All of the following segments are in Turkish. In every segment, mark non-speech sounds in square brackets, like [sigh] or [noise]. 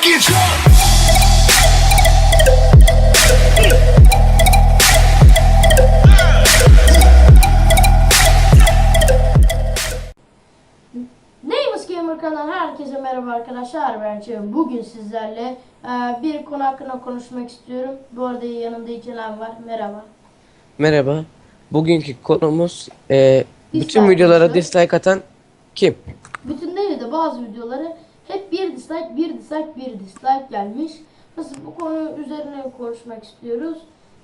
fucking truck. Neymiş Gamer kanalından herkese merhaba arkadaşlar ben Cem. Bugün sizlerle e, bir konu hakkında konuşmak istiyorum. Bu arada yanımda İcelen var. Merhaba. Merhaba. Bugünkü konumuz e, bütün Dislike videolara dislike atan kim? Bütün değil de bazı videoları dislike, bir dislike, bir dislike gelmiş. Nasıl bu konu üzerine konuşmak istiyoruz.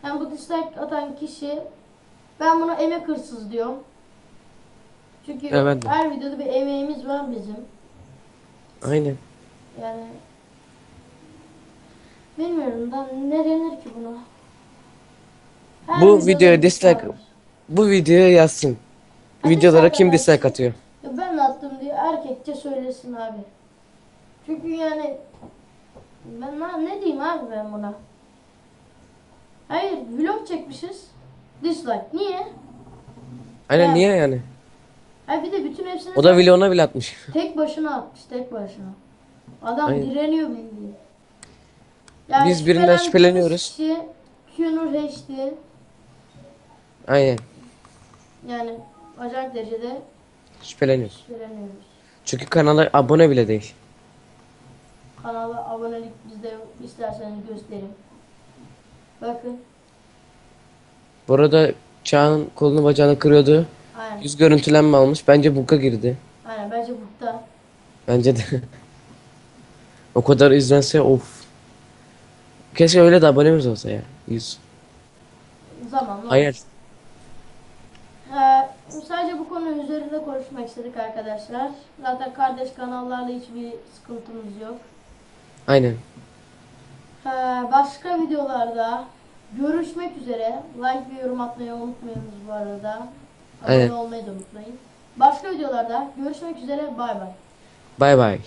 Yani bu dislike atan kişi ben buna emek hırsız diyorum. Çünkü Evet. her videoda bir emeğimiz var bizim. Aynen. Yani bilmiyorum da ne denir ki buna? Her Bu videoya dislike- var. Bu videoya yazsın. Ha, Videolara kim dislike atıyor? Ya ben attım diye erkekçe söylesin abi. Çünkü yani ben ne diyeyim abi ben buna? Hayır vlog çekmişiz. Dislike. Niye? Aynen Ha. niye yani? Ha bir de bütün hepsini O da vloguna bile atmış. [laughs] tek başına atmış tek başına. Adam Aynen. direniyor bildiğin. Biz birinden şüpheleniyoruz. Kişi Qnur HD Aynen. yani acayip derecede Şüpheleniyoruz. şüpheleniyoruz. Çünkü kanala abone bile değil. Kanala abonelik bizde. İsterseniz göstereyim. Bakın. Bu arada Çağ'ın kolunu bacağını kırıyordu. Aynen. Yüz görüntülenme almış. Bence buka girdi. Aynen bence bukta. Bence de. [laughs] o kadar izlense of. Keşke öyle de abonemiz olsa ya. Yüz. Zamanla. Hayır. Ee, sadece bu konu üzerinde konuşmak istedik arkadaşlar. Zaten kardeş kanallarla hiçbir sıkıntımız yok. Aynen. Ee, başka videolarda görüşmek üzere. Like ve yorum atmayı unutmayınız bu arada. Abone Aynen. olmayı da unutmayın. Başka videolarda görüşmek üzere. Bay bay. Bay bay.